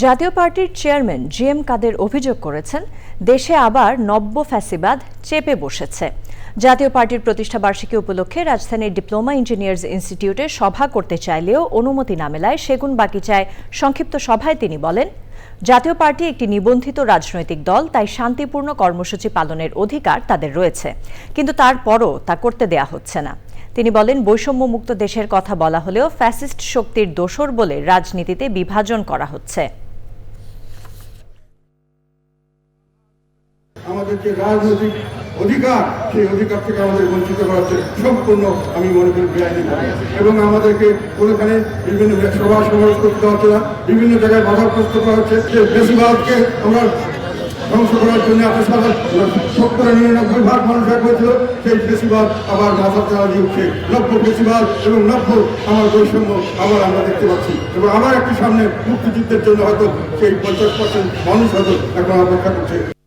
জাতীয় পার্টির chairman G M কাদের অভিযোগ করেছেন, দেশে আবার নব্য ফ্যাসিবাদ চেপে বসেছে। জাতীয় পার্টির প্রতিষ্ঠা বার্ষিকী উপলক্ষে রাজধানীর ডিপ্লোমা ইঞ্জিনিয়ার্স ইনস্টিটিউটে সভা করতে চাইলেও অনুমতি না মেলায় সেগুন বাকিচায় সংক্ষিপ্ত সভায় তিনি বলেন, জাতীয় পার্টি একটি নিবন্ধিত রাজনৈতিক দল, তাই শান্তিপূর্ণ কর্মসূচি পালনের অধিকার তাদের রয়েছে, কিন্তু তারপরও তা করতে দেয়া হচ্ছে না। তিনি বলেন, বৈষম্যমুক্ত দেশের কথা বলা হলেও ফ্যাসিস্ট শক্তির দোসর বলে রাজনীতিতে বিভাজন করা হচ্ছে। আমাদের যে রাজনৈতিক অধিকার, সেই অধিকার থেকে আমাদের বঞ্চিত করা হচ্ছে সম্পূর্ণ আমি মনে করি বেআইনি এবং আমাদেরকে কোনোখানে বিভিন্ন সভা সমাবেশ করতে হচ্ছে না, বিভিন্ন জায়গায় বাধাগ্রস্ত করা হচ্ছে। যে বেশিরভাগকে আমরা ধ্বংস করার জন্য এত সারা সত্তর নিরানব্বই ভাগ মানুষ এক হয়েছিল, সেই বেশিরভাগ আবার মাথা চালা দিয়ে উঠছে। নব্য বেশিরভাগ এবং নব্য আমার বৈষম্য আবার আমরা দেখতে পাচ্ছি। এবং আবার একটি সামনে মুক্তিযুদ্ধের জন্য হয়তো সেই পঞ্চাশ পার্সেন্ট মানুষ হয়তো এখন অপেক্ষা করছে।